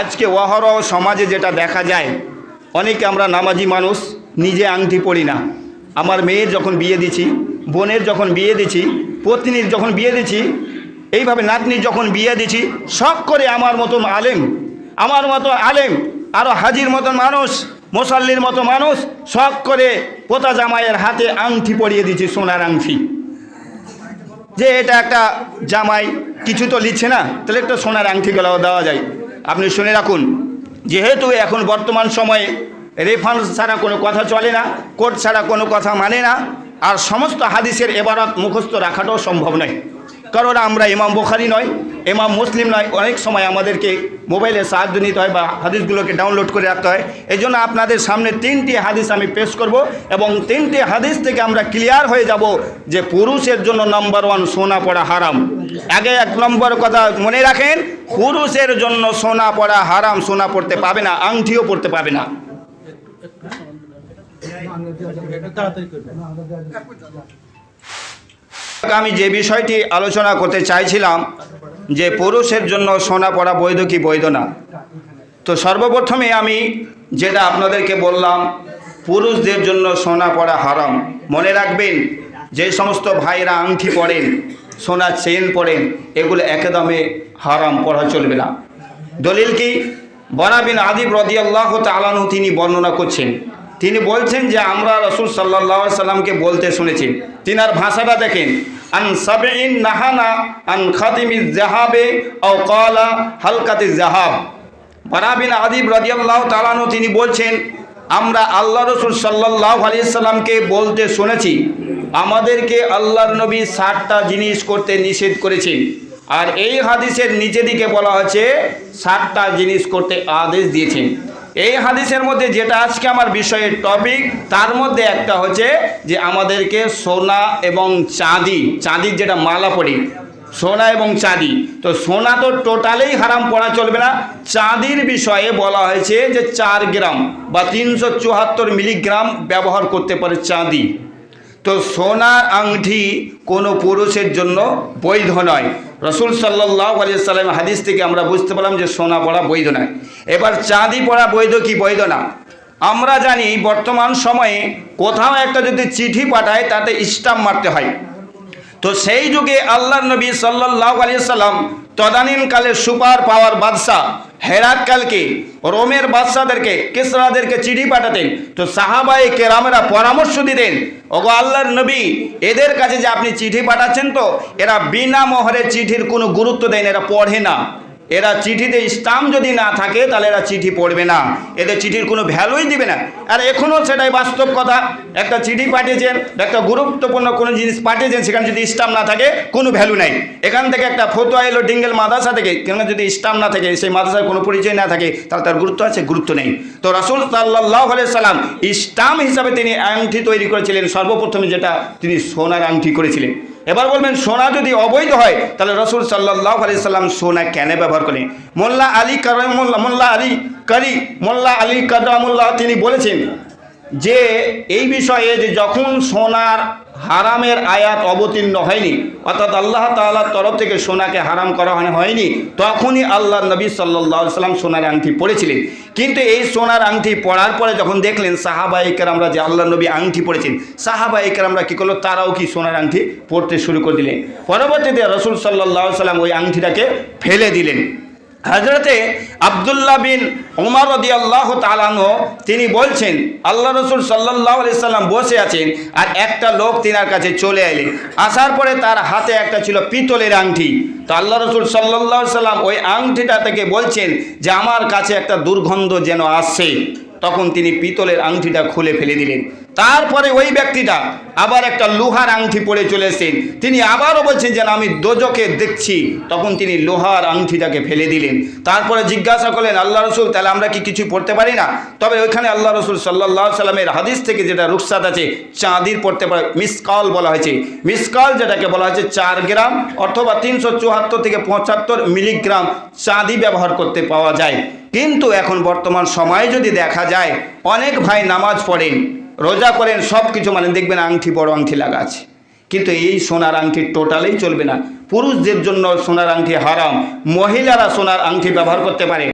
আজকে অহরহ সমাজে যেটা দেখা যায়, অনেকে আমরা নামাজি মানুষ, নিজে আংটি পড়ি না। আমার মেয়ের যখন বিয়ে দিছি, বোনের যখন বিয়ে দিছি, পত্নীর যখন বিয়ে দিছি, এইভাবে নাতনির যখন বিয়ে দিছি সব করে আমার মতন আলেম, আমার মতো আলেম আরও হাজির মতন মানুষ, মুসল্লির মতো মানুষ, শখ করে পোতা জামাইয়ের হাতে আংটি পরিয়ে দিচ্ছি সোনার আংটি। যে এটা একটা জামাই, কিছু তো লিখছে না, তাহলে একটা সোনার আংটি গলাও দেওয়া যায়। আপনি শুনে রাখুন, যেহেতু এখন বর্তমান সময়ে রেফারেন্স ছাড়া কোনো কথা চলে না কোর্ট ছাড়া কোনো কথা মানে না, আর সমস্ত হাদিসের এবারত মুখস্থ রাখাটাও সম্ভব নয়। কারণ আমরা ইমাম বোখারি নয়, ইমাম মুসলিম নয়, অনেক সময় আমাদেরকে মোবাইলে সাহায্য নিতে হয় বা হাদিসগুলোকে ডাউনলোড করে রাখতে হয়। এই জন্য আপনাদের সামনে তিনটি হাদিস আমি পেশ করব এবং তিনটি হাদিস থেকে আমরা ক্লিয়ার হয়ে যাব যে পুরুষের জন্য নাম্বার ওয়ান সোনা পড়া হারাম। আগে এক নম্বর কথা মনে রাখেন, পুরুষের জন্য সোনা পড়া হারাম, সোনা পড়তে পাবে না, আংটিও পড়তে পাবে না। আমি যে বিষয়টি আলোচনা করতে চাইছিলাম, যে পুরুষের জন্য সোনা পড়া বৈধ কি বৈধ না? তো সর্বপ্রথমে আমি যেটা আপনাদেরকে বললাম, পুরুষদের জন্য সোনা পড়া হারাম। মনে রাখবেন, যে সমস্ত ভাইরা আংটি পরেন সোনা চেন পড়েন এগুলো একদমে হারাম, পড়া চলবে না। দলিল কি? বনাবিন আদিব রদিয়াল্লাহ তালানু তিনি বর্ণনা করছেন। তিনি বলছেন যে আমরা রসুল সাল্লাহ সাল্লামকে বলতে শুনেছি, তিনার ভাষাটা দেখেন, আন সাবেইন নাহানা আন খাতিমি জাহাবে ও কলা হালকাতি জাহাব বারাবিন আদিব রদিয়াল্লাহ তালানু তিনি বলছেন আমরা আল্লাহ রসুল সাল্লাহ আলিয়াল্লামকে বলতে শুনেছি, আমাদেরকে আল্লাহর নবী ষাটটা জিনিস করতে নিষেধ করেছেন। আর এই হাদিসের নিচে দিকে বলা হয়েছে ষাটটা জিনিস করতে আদেশ দিয়েছেন। এই হাদিসের মধ্যে যেটা আজকে আমার বিষয়ের টপিক তার মধ্যে একটা হচ্ছে যে আমাদেরকে সোনা এবং চাঁদি, চাঁদির যেটা মালা পড়ি সোনা এবং চাঁদি। তো সোনা তো টোটালেই হারাম, পড়া চলবে না। চাঁদির বিষয়ে বলা হয়েছে যে চার গ্রাম বা তিনশো চুয়াত্তর মিলিগ্রাম ব্যবহার করতে পারে চাঁদি। তো সোনার আংটি কোনো পুরুষের জন্য বৈধ নয়। রসুল সাল্লাহ আলিয়াল্লাম হাদিস থেকে আমরা বুঝতে পারলাম যে সোনা পড়া বৈধ নয়। এবার চাঁদি পড়া বৈধ কি বৈধ না? আমরা জানি বর্তমান সময়ে কোথাও একটা যদি চিঠি পাঠায় তাতে স্টাম্প মারতে হয়। তো সেই যুগে আল্লাহ নবী সাল্লাহ আলিয়াল্লাম তদানীনকালে সুপার পাওয়ার বাদশাহ হেরাতকালকে রোমের বাদশাদেরকে কেসরাদেরকে চিঠি পাঠাতেন। তো সাহাবাই কেরামেরা পরামর্শ দিতেন, ওগো আল্লাহর নবী, এদের কাছে যে আপনি চিঠি পাঠাচ্ছেন তো, এরা বিনা মহরে চিঠির কোনো গুরুত্ব দেন এরা পড়ে না। এরা চিঠিতে স্টাম্প যদি না থাকে, তাহলে এরা চিঠি পড়বে না। এদের চিঠির কোনো ভ্যালুই দিবে না। আর এখনও সেটাই বাস্তব কথা। একটা চিঠি পাঠিয়েছেন, একটা গুরুত্বপূর্ণ কোনো জিনিস পাঠিয়েছেন, সেখানে যদি স্টাম্প না থাকে, কোনো ভ্যালু নাই। এখান থেকে একটা ফতোয়া এলো ডিঙ্গেল মাদ্রাসা থেকে কেননা যদি স্টাম্প না থাকে, সেই মাদ্রাসার কোনো পরিচয় না থাকে, তাহলে তার গুরুত্ব আছে, গুরুত্ব নেই। তো রাসুল সাল্লাহ সাল্লাম স্টাম্প হিসাবে তিনি আংটি তৈরি করেছিলেন। সর্বপ্রথমে যেটা তিনি সোনার আংটি করেছিলেন। এবার বলবেন, সোনা যদি অবৈধ হয়, তাহলে রসুল সাল্লাহ আলি সাল্লাম সোনা কেন ব্যবহার করেন মোল্লা আলী কার মোল্লা আলী কারি, মোল্লা আলী কাদামুল্লাহ তিনি বলেছেন যে এই বিষয়ে যে যখন সোনার হারামের আয়াত অবতীর্ণ হয়নি, অর্থাৎ আল্লাহ তাআলার তরফ থেকে সোনাকে হারাম করা হয়নি, তখনই আল্লাহ নবী সাল্লাহ সাল্লাম সোনার আংটি পড়েছিলেন কিন্তু এই সোনার আংটি পড়ার পরে যখন দেখলেন সাহাবাহিকের আমরা যে আল্লাহ নবী আংটি পড়েছেন সাহাবাহিকের আমরা কী করল? তারাও কি সোনার আংটি পড়তে শুরু করে দিলেন। পরবর্তীতে রসুল সাল্লাহ সাল্লাম ওই আংটিটাকে ফেলে দিলেন। হজরতে আবদুল্লাহ বিন উমার আল্লাহ তালানো তিনি বলছেন আল্লাহ রসুল সাল্লাহ আলি সাল্লাম বসে আছেন আর একটা লোক তিনার কাছে চলে এলেন। আসার পরে তার হাতে একটা ছিল পিতলের আংটি। তো আল্লাহ রসুল সাল্লাহ সাল্লাম ওই আংটিটা থেকে বলছেন যে, আমার কাছে একটা দুর্গন্ধ যেন আসছে। তখন তিনি পিতলের আংটিটা খুলে ফেলে দিলেন। তারপরে ওই ব্যক্তিটা আবার একটা লোহার আংটি পরে চলে এসেছেন। তিনি আবারও বলছেন যেন আমি দোজকে দেখছি। তখন তিনি লোহার আংটিটাকে ফেলে দিলেন। তারপরে জিজ্ঞাসা করলেন, আল্লাহ রসুল, তাহলে আমরা কি কিছু পড়তে পারি না? তবে ওইখানে আল্লাহ রসুল সাল্লাহ সাল্লামের হাদিস থেকে যেটা রুকসাত আছে, চাঁদির পড়তে পারে, মিসকাল বলা হয়েছে। মিসকাল যেটাকে বলা হয়েছে, চার গ্রাম অথবা তিনশো চুয়াত্তর থেকে পঁচাত্তর মিলিগ্রাম চাঁদি ব্যবহার করতে পাওয়া যায়। কিন্তু এখন বর্তমান সময়ে যদি দেখা যায়, অনেক ভাই নামাজ পড়েন। রোজা করেন সব কিছু মানে দেখবেন আংটি বড় আংটি লাগা আছে। কিন্তু এই সোনার আংটি টোটালেই চলবে না। পুরুষদের জন্য সোনার আংটি হারাম, মহিলারা সোনার আংটি ব্যবহার করতে পারে।